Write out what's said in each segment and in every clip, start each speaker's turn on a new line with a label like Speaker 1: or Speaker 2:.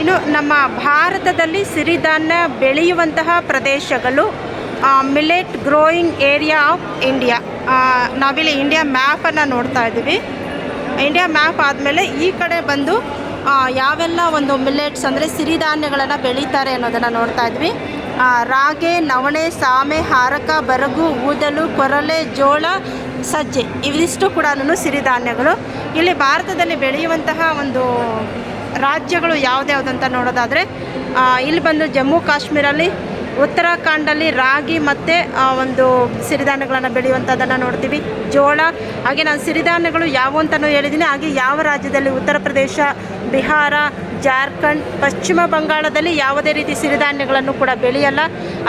Speaker 1: ಇನ್ನು ನಮ್ಮ ಭಾರತದಲ್ಲಿ ಸಿರಿಧಾನ್ಯ ಬೆಳೆಯುವಂತಹ ಪ್ರದೇಶಗಳು millet growing area of India ನಾವಿಲ್ಲಿ ಇಂಡಿಯಾ ಮ್ಯಾಪನ್ನು ನೋಡ್ತಾ ಇದ್ದೀವಿ. ಇಂಡಿಯಾ ಮ್ಯಾಪ್ ಆದಮೇಲೆ ಈ ಕಡೆ ಬಂದು ಯಾವೆಲ್ಲ ಒಂದು ಮಿಲೆಟ್ಸ್ ಅಂದರೆ ಸಿರಿಧಾನ್ಯಗಳನ್ನು ಬೆಳೀತಾರೆ ಅನ್ನೋದನ್ನು ನೋಡ್ತಾ ಇದ್ವಿ. ರಾಗೆ, ನವಣೆ, ಸಾಮೆ, ಹಾರಕ, ಬರಗು, ಊದಲು, ಕೊರಲೆ, ಜೋಳ, ಸಜ್ಜೆ ಇವಿಷ್ಟು ಕೂಡ ಸಿರಿಧಾನ್ಯಗಳು. ಇಲ್ಲಿ ಭಾರತದಲ್ಲಿ ಬೆಳೆಯುವಂತಹ ಒಂದು ರಾಜ್ಯಗಳು ಯಾವ್ದ್ಯಾವ್ದು ಅಂತ ನೋಡೋದಾದರೆ ಇಲ್ಲಿ ಬಂದು ಜಮ್ಮು ಕಾಶ್ಮೀರಲ್ಲಿ ಉತ್ತರಾಖಂಡಲ್ಲಿ ರಾಗಿ ಮತ್ತು ಒಂದು ಸಿರಿಧಾನ್ಯಗಳನ್ನು ಬೆಳೆಯುವಂಥದ್ದನ್ನು ನೋಡ್ತೀವಿ. ಜೋಳ, ಹಾಗೆ ನಾನು ಸಿರಿಧಾನ್ಯಗಳು ಯಾವುವು ಅಂತಲೂ ಹೇಳಿದ್ದೀನಿ ಹಾಗೆ ಯಾವ ರಾಜ್ಯದಲ್ಲಿ ಉತ್ತರ ಪ್ರದೇಶ, ಬಿಹಾರ ಜಾರ್ಖಂಡ್, ಪಶ್ಚಿಮ ಬಂಗಾಳದಲ್ಲಿ ಯಾವುದೇ ರೀತಿ ಸಿರಿಧಾನ್ಯಗಳನ್ನು ಕೂಡ ಬೆಳೆಯಲ್ಲ.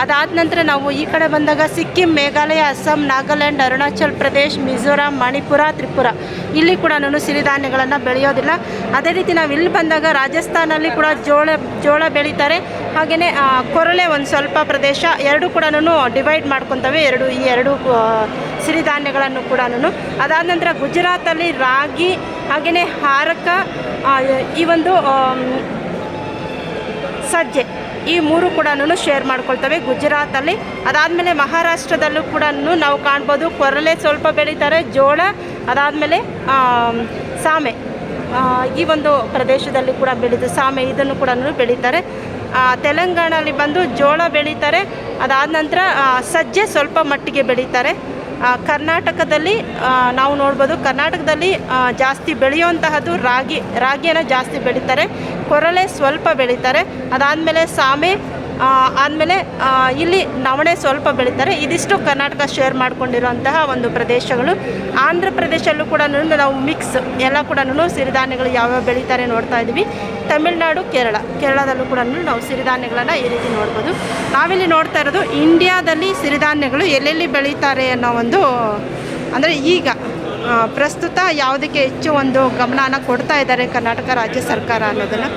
Speaker 1: ಅದಾದ ನಂತರ ನಾವು ಈ ಕಡೆ ಬಂದಾಗ ಸಿಕ್ಕಿಂ, ಮೇಘಾಲಯ, ಅಸ್ಸಾಂ, ನಾಗಾಲ್ಯಾಂಡ್, ಅರುಣಾಚಲ್ ಪ್ರದೇಶ್, ಮಿಜೋರಾಂ, ಮಣಿಪುರ, ತ್ರಿಪುರ. ಇಲ್ಲಿ ಕೂಡ ಸಿರಿಧಾನ್ಯಗಳನ್ನು ಬೆಳೆಯೋದಿಲ್ಲ. ಅದೇ ರೀತಿ ನಾವು ಇಲ್ಲಿ ಬಂದಾಗ ರಾಜಸ್ಥಾನಲ್ಲಿ ಕೂಡ ಜೋಳ ಜೋಳ ಬೆಳೀತಾರೆ. ಹಾಗೆಯೇ ಕೊರಳೆ ಒಂದು ಸ್ವಲ್ಪ ಪ್ರದೇಶ. ಎರಡು ಕೂಡ ಡಿವೈಡ್ ಮಾಡ್ಕೊತವೆ. ಎರಡು, ಈ ಎರಡು ಸಿರಿಧಾನ್ಯಗಳನ್ನು ಕೂಡ ಅದಾದ ನಂತರ ಗುಜರಾತಲ್ಲಿ ರಾಗಿ ಹಾಗೆಯೇ ಹಾರಕ ಈ ಒಂದು ಸಜ್ಜೆ ಈ ಮೂರು ಕೂಡ ಶೇರ್ ಮಾಡ್ಕೊಳ್ತವೆ ಗುಜರಾತಲ್ಲಿ. ಅದಾದಮೇಲೆ ಮಹಾರಾಷ್ಟ್ರದಲ್ಲೂ ಕೂಡ ನಾವು ಕಾಣ್ಬೋದು. ಕೊರಲೆ ಸ್ವಲ್ಪ ಬೆಳೀತಾರೆ, ಜೋಳ, ಅದಾದಮೇಲೆ ಸಾಮೆ. ಈ ಒಂದು ಪ್ರದೇಶದಲ್ಲಿ ಕೂಡ ಬೆಳೀತು ಸಾಮೆ ಇದನ್ನು ಕೂಡ ಬೆಳೀತಾರೆ. ತೆಲಂಗಾಣಲ್ಲಿ ಬಂದು ಜೋಳ ಬೆಳೀತಾರೆ. ಅದಾದ ನಂತರ ಸಜ್ಜೆ ಸ್ವಲ್ಪ ಮಟ್ಟಿಗೆ ಬೆಳೀತಾರೆ. ಕರ್ನಾಟಕದಲ್ಲಿ ನಾವು ನೋಡ್ಬೋದು ಕರ್ನಾಟಕದಲ್ಲಿ ಜಾಸ್ತಿ ಬೆಳೆಯುವಂತಹದ್ದು ರಾಗಿ, ರಾಗಿಯನ್ನು ಜಾಸ್ತಿ ಬೆಳೀತಾರೆ. ಕೊರಳೆ ಸ್ವಲ್ಪ ಬೆಳೀತಾರೆ. ಅದಾದಮೇಲೆ ಸಾಮೆ ಆದಮೇಲೆ ಇಲ್ಲಿ ನವಣೆ ಸ್ವಲ್ಪ ಬೆಳೀತಾರೆ. ಇದಿಷ್ಟು ಕರ್ನಾಟಕ ಶೇರ್ ಮಾಡಿಕೊಂಡಿರುವಂತಹ ಒಂದು ಪ್ರದೇಶಗಳು. ಆಂಧ್ರ ಪ್ರದೇಶಲ್ಲೂ ಕೂಡ ನಾವು ಮಿಕ್ಸ್ ಎಲ್ಲ ಕೂಡ ಸಿರಿಧಾನ್ಯಗಳು ಯಾವ್ಯಾವ ಬೆಳೀತಾರೆ ನೋಡ್ತಾ ಇದ್ದೀವಿ ತಮಿಳುನಾಡು, ಕೇರಳ. ಕೇರಳದಲ್ಲೂ ಕೂಡ ನಾವು ಸಿರಿಧಾನ್ಯಗಳನ್ನು ಈ ರೀತಿ ನೋಡ್ಬೋದು. ನಾವಿಲ್ಲಿ ನೋಡ್ತಾ ಇರೋದು ಇಂಡಿಯಾದಲ್ಲಿ ಸಿರಿಧಾನ್ಯಗಳು ಎಲ್ಲೆಲ್ಲಿ ಬೆಳೀತಾರೆ ಅನ್ನೋ ಒಂದು, ಅಂದರೆ ಈಗ ಪ್ರಸ್ತುತ ಯಾವುದಕ್ಕೆ ಹೆಚ್ಚು ಒಂದು ಗಮನನ ಕೊಡ್ತಾ ಇದ್ದಾರೆ ಕರ್ನಾಟಕ ರಾಜ್ಯ ಸರ್ಕಾರ ಅನ್ನೋದನ್ನು?